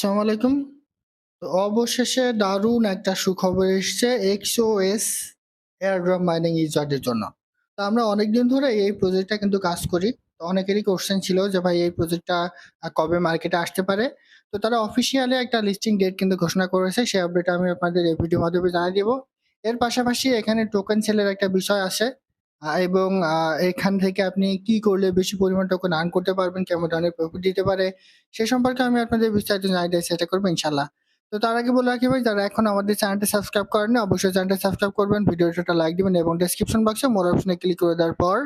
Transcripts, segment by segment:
আসসালামু আলাইকুম। অবশেষে দারুণ একটা সুখবর এসছে এক্সওএস এয়ারড্রপ মাইনিং ইউজারদের জন্য। তো আমরা অনেকদিন ধরে এই প্রজেক্টটা কিন্তু কাজ করি। তো অনেকেরই কোশ্চেন ছিল যে, ভাই, এই প্রজেক্টটা কবে মার্কেটে আসতে পারে? তো তারা অফিসিয়ালি একটা লিস্টিং ডেট কিন্তু ঘোষণা করেছে। সেই আপডেট আমি আপনাদের এই ভিডিও মাধ্যমে জানিয়ে দেবো। এর পাশাপাশি এখানে টোকেন সেলের একটা বিষয় আছে। এবং এখান থেকে আপনি কি করলে বেশি পরিমাণ টোকেন আর্ন করতে পারবেন, কেমন ধরনের প্রফিট দিতে পারে, সে সম্পর্কে আমি আপনাদের বিস্তারিত দিই সেটা করব ইনশাল্লাহ তো তার আগে বলে রাখি ভাই, যারা এখন আমাদের চ্যানেলটা সাবস্ক্রাইব করেন অবশ্যই চ্যানেলটা সাবস্ক্রাইব করবেন ভিডিওটা লাইক দিবেন এবং ডেসক্রিপশন বক্সে মোর অপশনে ক্লিক করে দেওয়ার পর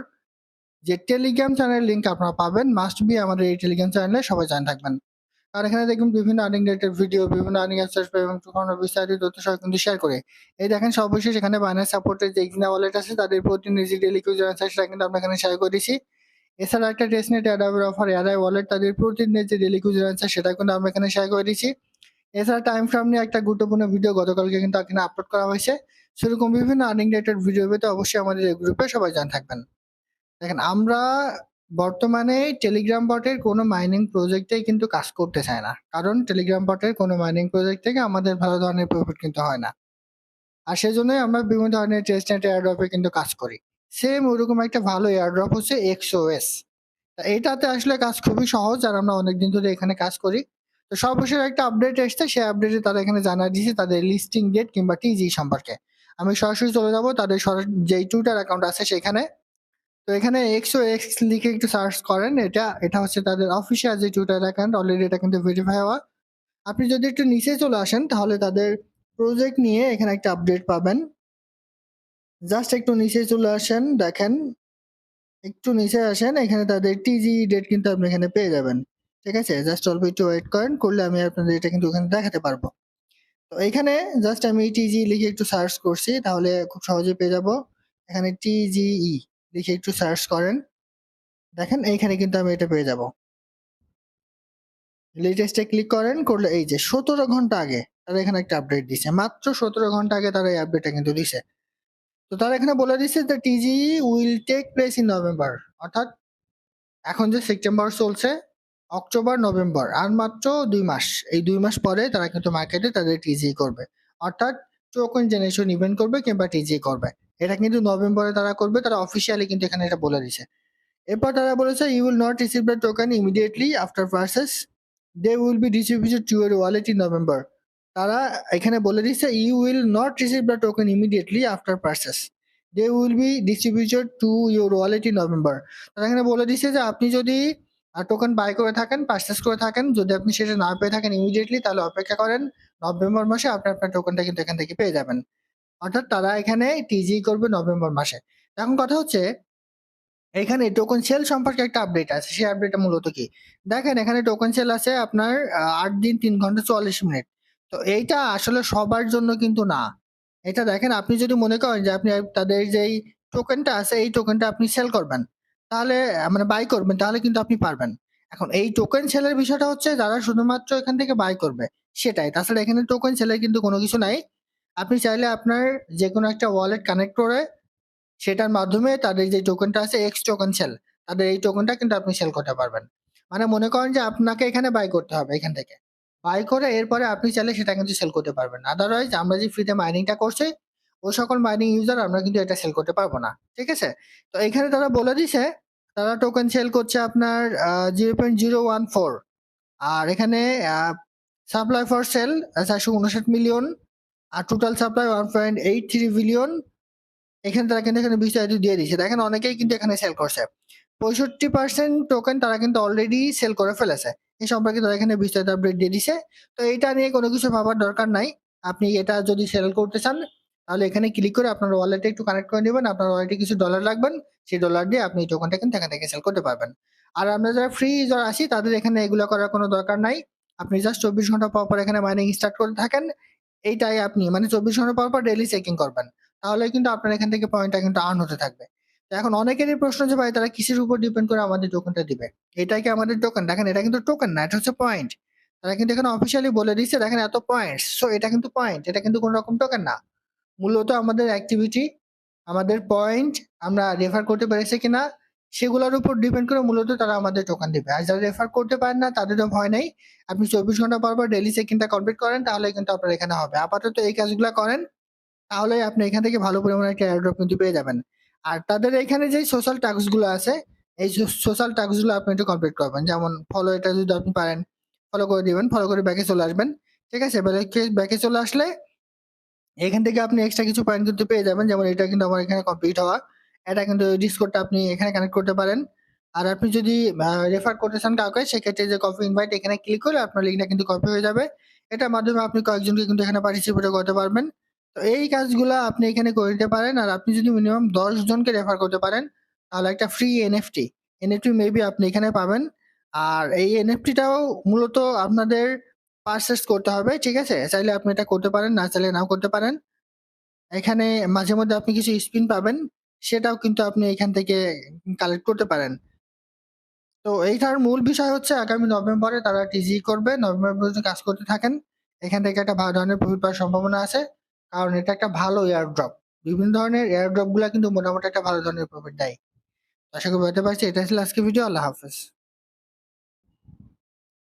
যে টেলিগ্রাম চ্যানেলের লিঙ্ক আপনারা পাবেন মাস্ট বি আমাদের এই টেলিগ্রাম চ্যানেলে সবাই জানা থাকবেন। আর এখানে দেখুন বিভিন্ন আর্নিং রিলেটেড ভিডিও বিভিন্ন আর্নিং অ্যাক্সেস এবং বিস্তারিত তথ্য সহ কিন্তু শেয়ার করে। এই দেখেন সর্বশেষ এখানে বাইনান্স সাপোর্টের যে এক্সিনা ওয়ালেট আছে, তাদের প্রতি প্রতিনিধি ডেলি কিউজার আছে, সেটা কিন্তু আমরা এখানে শেয়ার করেছি। এছাড়া একটা টেস্টনেট অ্যাডাবের অফার এআরআই ওয়ালেট তাদের প্রতিদিনের যে ডেলি কিউজার সেটা কিন্তু আমরা এখানে শেয়ার করে এছাড়া টাইম ফ্রেম নিয়ে একটা গুরুত্বপূর্ণ ভিডিও গতকালকে কিন্তু এখানে আপলোড করা হয়েছে। সেরকম বিভিন্ন আর্নিং রিলেটেড ভিডিও পেতে অবশ্যই আমাদের এই গ্রুপে সবাই জান থাকবেন। দেখেন আমরা বর্তমানে টেলিগ্রাম বটের কোনো মাইনিং প্রজেক্টেই কিন্তু কাজ করতে চায় না। কারণ টেলিগ্রাম বটের কোনো মাইনিং প্রজেক্ট থেকে আমাদের ভালো ধরনের প্রফিট কিন্তু হয় না। আর সেজন্যই আমরা বিভিন্ন ধরনের টেস্ট নেট এয়ারড্রপে কিন্তু কাজ করি। সেম ওরকম একটা ভালো এয়ারড্রপ হচ্ছে এক্সওএস এটাতে আসলে কাজ খুবই সহজ, আর আমরা অনেকদিন ধরে এখানে কাজ করি। তো সর্বশেষ একটা আপডেট এসছে, সেই আপডেটে তারা এখানে জানা দিয়েছে তাদের লিস্টিং ডেট কিংবা টিজি সম্পর্কে। আমি সরাসরি চলে যাব, তাদের যেই টুইটার অ্যাকাউন্ট আছে সেখানে তো এখানে এক্সও এক্স লিখে একটু সার্চ করেন। এটা এটা হচ্ছে তাদের অফিসিয়াল যে টুইটার অ্যাকাউন্ট অলরেডি এটা কিন্তু ভেরিফাই হওয়া। আপনি যদি একটু নিচে চলে আসেন, তাহলে তাদের প্রজেক্ট নিয়ে এখানে একটা আপডেট পাবেন। জাস্ট একটু নিচে চলে আসেন, দেখেন। একটু নিচে আসেন, এখানে তাদের টিজি ডেট কিন্তু আপনি এখানে পেয়ে যাবেন। ঠিক আছে? জাস্ট অল্প একটু ওয়েট করেন, করলে আমি আপনাদের এটা কিন্তু এখানে দেখাতে পারব। তো এখানে জাস্ট আমি টিজি লিখে একটু সার্চ করছি, তাহলে খুব সহজে পেয়ে যাব। এখানে টিজিই লিখে একটু সার্চ করেন। দেখেন, এইখানে কিন্তু আমি এটা পেয়ে যাব। লেটেস্টে ক্লিক করেন, করলে এই যে সতেরো ঘণ্টা আগে তারা এখানে একটা আপডেট দিছে। মাত্র সতেরো ঘণ্টা আগে তারা এই আপডেটটা কিন্তু দিছে। তো তারা এখানে বলে দিচ্ছে the TG will take place in November অর্থাৎ এখন যে সেপ্টেম্বর চলছে অক্টোবর নভেম্বর আর মাত্র দুই মাস। এই দুই মাস পরে তারা কিন্তু মার্কেটে তাদের টিজি করবে। অর্থাৎ টোকন জেনারেশন ইভেন্ট করবে কিংবা টিজি করবে। এটা কিন্তু নভেম্বরে তারা করবে, তারা অফিসিয়ালি কিন্তু এখানে এটা বলে দিছে এরপর তারা বলেছে you will not receive the token immediately after purchase they will be distributed to your wallet in November তারা এখানে বলে দিচ্ছে you will not receive the token immediately after purchase they will be distributed to your wallet in November তারা এখানে বলে দিচ্ছে যে, আপনি যদি টোকেন বাই করে থাকেন পার্সেস করে থাকেন, যদি আপনি সেটা না পেয়ে থাকেন ইমিডিয়েটলি তাহলে অপেক্ষা করেন নভেম্বর মাসে আপনি আপনার টোকেনটা কিন্তু এখান থেকে পেয়ে যাবেন। অর্থাৎ তারা এখানে টিজি করবে নভেম্বর মাসে। এখন কথা হচ্ছে, এখানে টোকন সেল সম্পর্কে একটা আপডেট আছে। সেই আপডেটটা মূলত কি? দেখেন, এখানে টোকন সেল আছে আপনার আট দিন, তিন ঘণ্টা, চুয়াল্লিশ মিনিট। তো এইটা আসলে সবার জন্য কিন্তু না। এটা দেখেন, আপনি যদি মনে করেন যে আপনি তাদের যেই টোকেনটা আছে, এই টোকেনটা আপনি সেল করবেন, তাহলে মানে বাই করবেন, তাহলে কিন্তু আপনি পারবেন। এখন এই টোকেন সেলের বিষয়টা হচ্ছে, যারা শুধুমাত্র এখান থেকে বাই করবে, সেটাই। তাছাড়া এখানে টোকেন সেলের কিন্তু কোনো কিছু নাই। আপনি চাইলে আপনার যে কোনো একটা ওয়ালেট কানেক্ট করে সেটার মাধ্যমে তাদের যে টোকেনটা আছে এক্স টোকেন সেল তাদের এই টোকেনটা কিন্তু আপনি সেল করতে পারবেন। মানে মনে করেন যে আপনাকে এখানে বাই করতে হবে এখান থেকে। বাই করে এরপরে আপনি চাইলে সেটা কিন্তু সেল করতে পারবেন। আদারওয়াইজ আমরা যে ফ্রিতে মাইনিংটা করছি ওই সকল মাইনিং ইউজার আমরা কিন্তু এটা সেল করতে পারব না। ঠিক আছে? তো এখানে তারা বলে দিছে, তারা টোকেন সেল করছে আপনার zero point zero one four আর এখানে সাপ্লাই ফর সেল চারশো উনষাট মিলিয়ন আর total supply one point eight three billion এখানে তারা কিন্তু এখানে বিস্তারিত দিয়ে দিচ্ছে দেখেন অনেকেই কিন্তু এখানে সেল করছে। পঁয়ষট্টি পার্সেন্ট টোকেন তারা কিন্তু অলরেডি সেল করে ফেলেছে। এই সম্পর্কে তারা এখানে বিস্তারিত আপডেট দিয়ে দিছে তো এটা নিয়ে কোনো কিছু ভাবার দরকার নাই। আপনি এটা যদি সেল করতে চান, তাহলে এখানে ক্লিক করে আপনার ওয়ালেটে একটু কানেক্ট করে নেবেন। আপনার ওয়ালেটে কিছু ডলার লাগবেন সেই ডলার দিয়ে আপনি এই টোকেনটা কিন্তু এখান থেকে সেল করতে পারবেন। আর আমরা যারা ফ্রি ইউজার আছি, তাদের এখানে এগুলো করার কোনো দরকার নাই। আপনি জাস্ট চব্বিশ ঘণ্টা পর পর এখানে মাইনিং স্টার্ট করে থাকেন। এইটাই আপনি মানে চব্বিশ ঘণ্টা পর পর ডেলি চেকিং করবেন। তাহলে কিন্তু আপনার এখান থেকে পয়েন্টটা কিন্তু আর্ন হতে থাকবে। এখন অনেকেরই প্রশ্ন যে, ভাই, তারা কিসের উপর ডিপেন্ড করে আমাদের টোকেনটা দিবে? এটাই কি আমাদের টোকেন দেখেন, এটা কিন্তু টোকেন না, এটা হচ্ছে পয়েন্ট তারা কিন্তু এখানে অফিসিয়ালি বলে দিচ্ছে, দেখেন, এত পয়েন্ট সো এটা কিন্তু পয়েন্ট এটা কিন্তু কোনো রকম টোকেন না। মূলত আমাদের অ্যাক্টিভিটি আমাদের পয়েন্ট আমরা রেফার করতে পেরেছি কিনা সেগুলোর উপর ডিপেন্ড করে মূলত তারা আমাদের টোকেন দিবে। আর যারা রেফার করতে পারেন না তাদেরও ভয় নেই। আপনি চব্বিশ ঘণ্টা পর পর ডেলি চেকিংটা কমপ্লিট করেন তাহলে কিন্তু আপনার এখানে হবে। আপাতত এই কাজগুলো করেন তাহলে আপনি এখান থেকে ভালো পরিমাণে একটা এয়ারড্রপ কিন্তু পেয়ে যাবেন। আর তাদের এখানে যে সোশ্যাল টাস্কগুলো আছে, এই সোশ্যাল টাস্কগুলো আপনি একটু কমপ্লিট করবেন। যেমন ফলো এটা যদি আপনি পারেন ফলো করে দিবেন ফলো করে ব্যাকে চলে আসবেন। ঠিক আছে? ব্যাকে চলে আসলে, এখান থেকে আপনি এক্সট্রা কিছু পয়েন্ট কিন্তু পেয়ে যাবেন। যেমন এটা কিন্তু আমার এখানে কমপ্লিট হওয়া। এটা কিন্তু ডিসকোডটা আপনি এখানে কানেক্ট করতে পারেন। আর আপনি যদি রেফার করতে চান কাউকে, সেক্ষেত্রে যে কপি ইনভাইট এখানে ক্লিক করে আপনার লিঙ্কটা কিন্তু কপি হয়ে যাবে। এটার মাধ্যমে আপনি কয়েকজনকে কিন্তু এখানে পার্টিসিপেট করতে পারবেন। তো এই কাজগুলো আপনি এখানে করে দিতে পারেন। আর আপনি যদি মিনিমাম দশ জনকে রেফার করতে পারেন, তাহলে একটা ফ্রি এনএফটি এনএফটি মেবি আপনি এখানে পাবেন। আর এই এনএফটিটাও মূলত আপনাদের পারচেস করতে হবে, ঠিক আছে? চাইলে আপনি এটা করতে পারেন, না চাইলে নাও করতে পারেন। এখানে মাঝে মধ্যে আপনি কিছু স্পিন পাবেন। সেটাও কিন্তু আপনি এখান থেকে কালেক্ট করতে পারেন। তো এইটার মূল বিষয় হচ্ছে আগামী নভেম্বরে তারা টিজি করবে, নভেম্বর পর্যন্ত কাজ করতে থাকেন। এখান থেকে একটা ভালো ধরনের প্রফিট পাওয়ার সম্ভাবনা আছে, কারণ এটা একটা ভালো এয়ার ড্রপ বিভিন্ন ধরনের এয়ার ড্রপগুলা কিন্তু মোটামুটি একটা ভালো ধরনের প্রফিট দেয়। আশা করি বলতে পারছি এটা ছিল আজকে ভিডিও আল্লাহ হাফেজ।